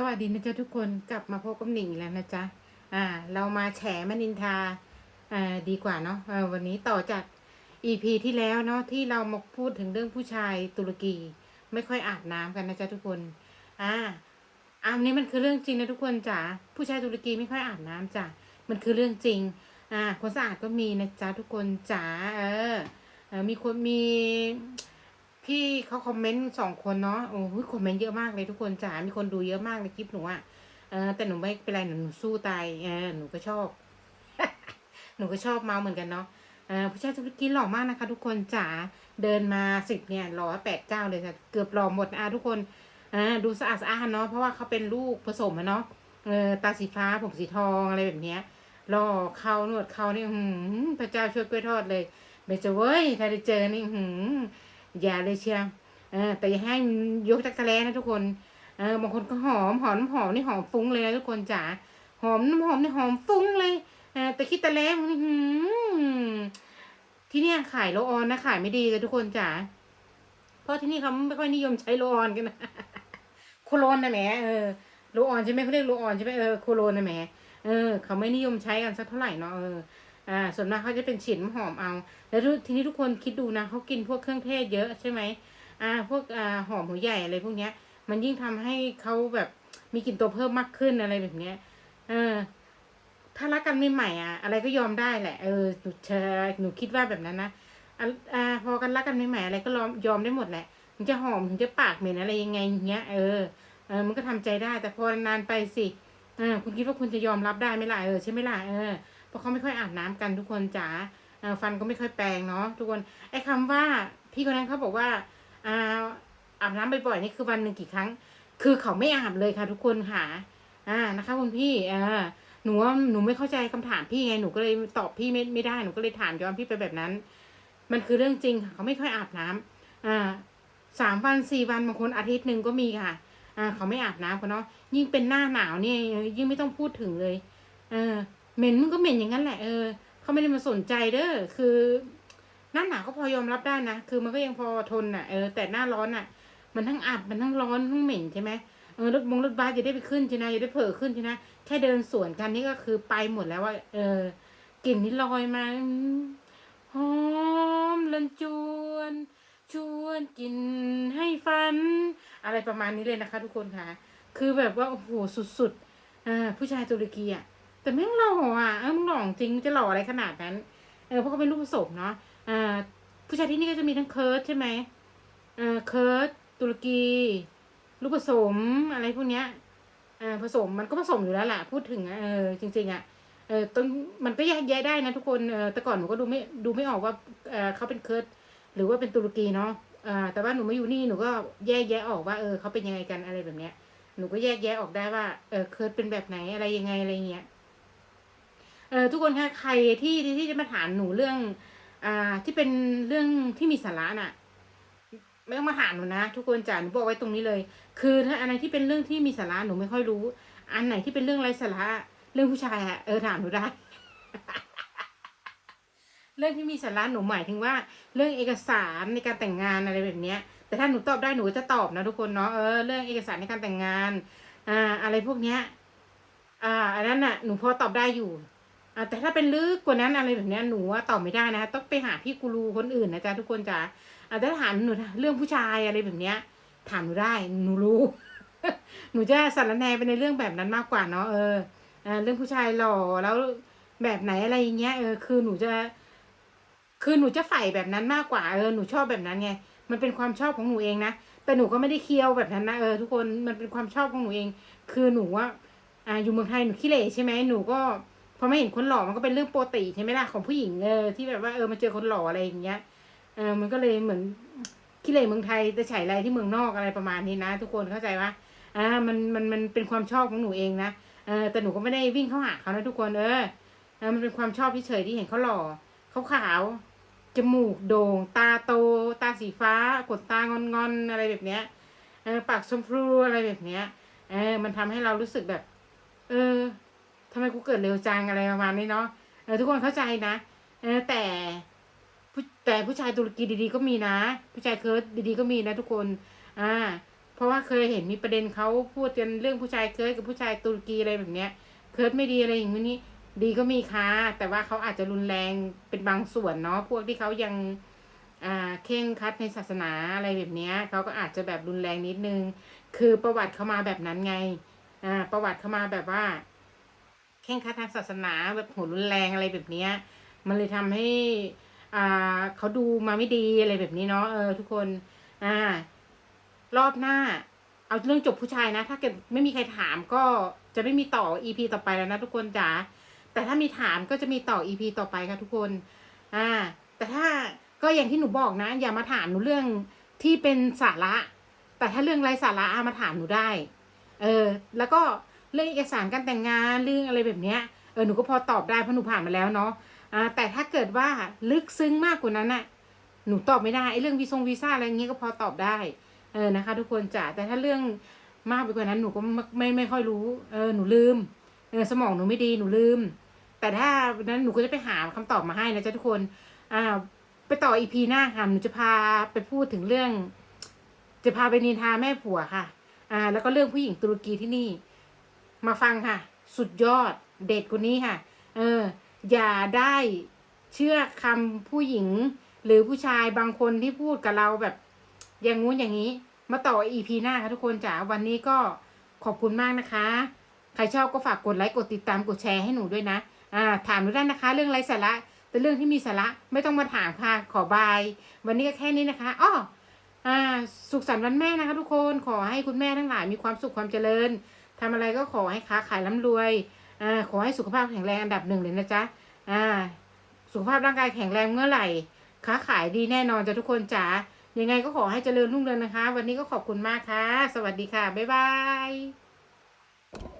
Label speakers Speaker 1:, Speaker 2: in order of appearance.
Speaker 1: สวัสดีนะจ๊ะทุกคนกลับมาพบกับหนิงแล้วนะจ๊ะอ่า เรามาแฉมนินทาอ่าดีกว่าเนาะเออวันนี้ต่อจาก EP ที่แล้วเนาะที่เรามาพูดถึงเรื่องผู้ชายตุรกี ไม่ค่อยอาบน้ำกันนะจ๊ะทุกคนอ่าอันนี้มันคือเรื่องจริงนะทุกคนจ๋าผู้ชายตุรกีไม่ค่อยอาบน้ำจ้ะมันคือเรื่องจริงอ่าคนสะอาดก็มีนะจ๊ะทุกคนจ๋าเออเออมีคนมี พี่เขาคอมเมนต์สองคนเนาะโอ้โหคอมเมนต์เยอะมากเลยทุกคนจ๋ามีคนดูเยอะมากในคลิปหนูอะเออแต่หนูไม่เป็นไรหนูหนูสู้ตายเออหนูก็ชอบ หนูก็ชอบเมาเหมือนกันเนาะเออผู้ชายตุรกีหล่อมากนะคะ ทุกคนจ๋าเดินมาสิบเนี่ยหล่อแปดเก้าเลยค่ะเกือบหล่อหมดอะทุกคนอ่าดูสะอาดสะอาดเนาะเพราะว่าเขาเป็นลูกผสมอะเนาะเออตาสีฟ้าผมสีทองอะไรแบบเนี้ยหล่อเขาหนวดเขานี่หืมพระเจ้าช่วยกล้วยทอดเลยเบจเว้ยถ้าได้เจอนี่หืม อย่าเลยเชียวเออแต่อย่าให้มันยกจักรแล้นะทุกคนเออบางคนก็หอมหอมน้ำหอมนี่หอมฟุ้งเลยนะทุกคนจ๋าหอมน้ำหอมนี่หอมฟุ้งเลยเออแต่คิดแต่แล้วมันหืมที่เนี่ยขายโลออนนะขายไม่ดีเลยทุกคนจ๋าเพราะที่นี่เขาไม่ค่อยนิยมใช้โลออนกันนะโคโลนนะแหมเออโลออนใช่ไหมเขาเรียกโลออนใช่ไหมเออโคโลนนะแหมเออเขาไม่นิยมใช้กันสักเท่าไหร่เนาะเออ อ่า ส่วนมากเขาจะเป็นฉีดน้ำหอมเอา แล้วทีนี้ทุกคนคิดดูนะเขากินพวกเครื่องเทศเยอะใช่ไหมอ่า พวกอ่าหอมหัวใหญ่อะไรพวกเนี้ย มันยิ่งทำให้เขาแบบมีกลิ่นตัวเพิ่มมากขึ้นอะไรแบบเนี้ย เออ ถ้ารักกันใหม่ๆอะ อะไรก็ยอมได้แหละ เออ หนูเชหนูคิดว่าแบบนั้นนะอ่า พอกันรักกันใหม่ๆอะไรก็ยอมยอมได้หมดแหละถึงจะหอมถึงจะปากเหม็นอะไรยังไงอย่างเงี้ย เออ เออ มันก็ทำใจได้ แต่พอนานไปสิ อ่า คุณคิดว่าคุณจะยอมรับได้ไหมล่ะ เออ ใช่ไหมล่ะ เออ เพราะเขาไม่ค่อยอาบน้ำกันทุกคนจ๋าฟันก็ไม่ค่อยแปรงเนาะทุกคนไอ้คำว่าพี่คนนั้นเขาบอกว่าอาอาบน้ำบ่อยๆนี่คือวันหนึ่งกี่ครั้ง คือเขาไม่อาบเลยค่ะ ทุกคนค่ะ อ่านะคะ คุณพี่อ่าหนูว่าหนูไม่เข้าใจคำถามพี่ไงหนูก็เลยตอบพี่ไม่ไม่ได้หนูก็เลยถามย้อนพี่ไปแบบนั้น มันคือเรื่องจริงค่ะเขาไม่ค่อยอาบน้ำอ่าสามวันสี่วันบางคนอาทิตย์หนึ่งก็มีค่ะ อ่า เขาไม่อาบน้ำกันเนาะยิ่งเป็นหน้าหนาวเนี่ยยิ่งไม่ต้องพูดถึงเลย เออ เหม็นมันก็เหม็นอย่างนั้นแหละเออเขาไม่ได้มาสนใจเด้อคือหน้าหนาวก็พอยอมรับได้นะคือมันก็ยังพอทนอะเออแต่หน้าร้อนอะ มันทั้งอับมันทั้งร้อนทั้งเหม็นใช่ไหมเออรถมงรถบัสจะได้ไปขึ้นใช่ไหมจะได้เผลอขึ้นใช่ไหมแค่เดินสวนกันนี่ก็คือไปหมดแล้วว่า เออกลิ่นนี่ลอยมาหอมลันจวน ชวนกินให้ฟัน อะไรประมาณนี้เลยนะคะ ทุกคนค่ะ คือแบบว่าโอ้โหสุดๆอ่าผู้ชายตุรกีอะ แต่แม่งหล่ออะเออมึงหล่อจริงจะหล่ออะไรขนาดนั้น เออเพราะเขาเป็นลูกผสมเนาะอ่าผู้ชายที่นี่ก็จะมีทั้งเคิร์ดใช่ไหมเออเคิร์ดตุรกี ลูกผสมอะไรพวกเนี้ยเออผสมมันก็ผสมอยู่แล้วแหละพูดถึงอะเออจริง ๆ อะเออต้นมันก็แยกแยะได้นะทุกคนเออแต่ก่อนหนูก็ดูไม่ดูไม่ออกว่าเออเขาเป็นเคิร์ดหรือว่าเป็นตุรกีเนาะอ่าแต่ว่าหนูมาอยู่นี่หนูก็แยกแยะออกว่าเออเขาเป็นยังไงกันอะไรแบบเนี้ยหนูก็แยกแยะออกได้ว่าเออเคิร์ดเป็นแบบไหนอะไรยังไงอะไรเงี้ย เออทุกคนคะใครที่ที่จะมาถามหนูเรื่อง อ่า ที่เป็นเรื่องที่มีสาระน่ะ ไม่ต้องมาถามหนูนะทุกคนจ๋าหนูบอกไว้ตรงนี้เลย คือถ้าอันไหนที่เป็นเรื่องที่มีสาระหนูไม่ค่อยรู้ อันไหนที่เป็นเรื่องไร้สาระเรื่องผู้ชายอะเออถามหนูได้ เรื่องที่มีสาระหนูหมายถึงว่า เรื่องเอกสารในการแต่งงานอะไรแบบเนี้ย แต่ถ้าหนูตอบได้หนูจะตอบนะทุกคนเนาะเออเรื่องเอกสารในการแต่งงาน อ่า อะไรพวกเนี้ย อ่า อันนั้นน่ะหนูพอตอบได้อยู่ แต่ถ้าเป็นลึกกว่านั้นอะไรแบบนี้หนูว่าตอบไม่ได้นะ ต้องไปหาพี่กูรูคนอื่นนะจ๊ะทุกคนจ๋าอ่าถ้าถามหนูเรื่องผู้ชายอะไรแบบเนี้ย ถามหนูได้หนูรู้ หนูจะสารแนไปในเรื่องแบบนั้นมากกว่าเนาะเออเรื่องผู้ชายหล่อแล้วแบบไหนอะไรอย่างเงี้ยเออคือหนูจะคือหนูจะใฝ่แบบนั้นมากกว่าเออหนูชอบแบบนั้นไงมันเป็นความชอบของหนูเองนะแต่หนูก็ไม่ได้เคี้ยวแบบนั้นนะเออทุกคนมันเป็นความชอบของหนูเอง คือหนูว่าอ่าอยู่เมืองไทยหนูขี้เหร่ใช่ไหมหนูก็ พอไม่เห็นคนหล่อมันก็เป็นเรื่องปกติใช่ไหมล่ะของผู้หญิงเออที่แบบว่าเออมาเจอคนหล่ออะไรอย่างเงี้ยเออมันก็เลยเหมือนขี้เหร่เมืองไทยแต่ฉายไรที่เมืองนอกอะไรประมาณนี้นะ ทุกคนเข้าใจว่าอ่ามันมันมันเป็นความชอบของหนูเองนะเออแต่หนูก็ไม่ได้วิ่งเข้าหาเขานะทุกคนเออเออมันเป็นความชอบที่เฉยที่เห็นเขาหล่อเขาขาวจมูกโด่ง ตาโต ตาสีฟ้าขนตางอนๆอนอะไรแบบเนี้ยเออปากชมพูอะไรแบบเนี้ยเออมันทำให้เรารู้สึกแบบ เออ ทำไมกูเกิดเร็วจังอะไรประมาณนี้เนาะเออทุกคนเข้าใจนะเออแต่ผู้แต่ผู้ชายตุรกีดีๆก็มีนะ ผู้ชายเคิร์ดดีๆก็มีนะทุกคนอ่าเพราะว่าเคยเห็นมีประเด็นเขาพูดกันเรื่องผู้ชายเคิร์ดกับผู้ชายตุรกีอะไรแบบเนี้ย เคิร์ดไม่ดีอะไรอย่างนี้ดีก็มีค่ะแต่ว่าเขาอาจจะรุนแรงเป็นบางส่วนเนาะพวกที่เขายังอ่าเข่งคัดในศาสนาอะไรแบบเนี้ยเขาก็อาจจะแบบรุนแรงนิดนึง คือประวัติเขามาแบบนั้นไงอ่าประวัติเขามาแบบว่า ข่งครัดทางศาสนาแบบโหรุนแรงอะไรแบบเนี้ย มันเลยทำให้ อ่าเขาดูมาไม่ดีอะไรแบบนี้เนาะเออทุกคนอ่ารอบหน้า เอาเรื่องจบผู้ชายนะ ถ้าเกิดไม่มีใครถามก็จะไม่มีต่อ EP ต่อไปแล้วนะทุกคนจ๋าแต่ถ้ามีถามก็จะมีต่อ EP ต่อไปค่ะทุกคน อ่า แต่ถ้าก็อย่างที่หนูบอกนะ อย่ามาถามหนูเรื่องที่เป็นสาระ แต่ถ้าเรื่องไร้สาระเอามาถามหนูได้ เออ แล้วก็ เรื่องเอกสารการแต่งงานเรื่องอะไรแบบเนี้ยเออหนูก็พอตอบได้เพราะหนูผ่านมาแล้วเนาะอ่าแต่ถ้าเกิดว่าลึกซึ้งมากกว่านั้นน่ะหนูตอบไม่ได้ไอ้เรื่องวีซงวีซ่าอะไรเงี้ยก็พอตอบได้เออนะคะ ทุกคนจ๋าแต่ถ้าเรื่องมากไปกว่านั้นหนูก็ไม่ไม่ไม่ค่อยรู้เออหนูลืมเออสมองหนูไม่ดีหนูลืม แต่ถ้านั้นหนูก็จะไปหาคำตอบมาให้นะจ๊ะทุกคนอ่าไปต่ออีพีหน้าค่ะหนูจะพาไปพูดถึงเรื่อง จะพาไปนินทาแม่ผัวค่ะ อ่า แล้วก็เรื่องผู้หญิงตุรกีที่นี่ มาฟังค่ะ สุดยอดเด็ดกว่านี้ค่ะ เออ อย่าได้เชื่อคำผู้หญิง หรือผู้ชายบางคนที่พูดกับเราแบบ อย่างงู้นอย่างนี้ มาต่ออีพีหน้าค่ะทุกคนจ๋าวันนี้ก็ขอบคุณมากนะคะ ใครชอบก็ฝากกดไลค์กดติดตามกดแชร์ให้หนูด้วยนะ อ่า ถามหนูได้นะคะ เรื่องไร้สาระแต่เรื่องที่มีสาระไม่ต้องมาถามค่ะขอบาย วันนี้ก็แค่นี้นะคะอ้ออ่า สุขสันต์วันแม่นะคะทุกคนขอให้คุณแม่ทั้งหลายมีความสุขความเจริญ ทำอะไรก็ขอให้ค้าขายร่ำรวยอ่าขอให้สุขภาพแข็งแรงอันดับหนึ่งเลยนะจ๊ะอ่า สุขภาพร่างกายแข็งแรงเมื่อไหร่ ค้าขายดีแน่นอนจ้ะทุกคนจ๋ายังไงก็ขอให้เจริญรุ่งเรืองนะคะ วันนี้ก็ขอบคุณมากค่ะ สวัสดีค่ะ บ๊ายบาย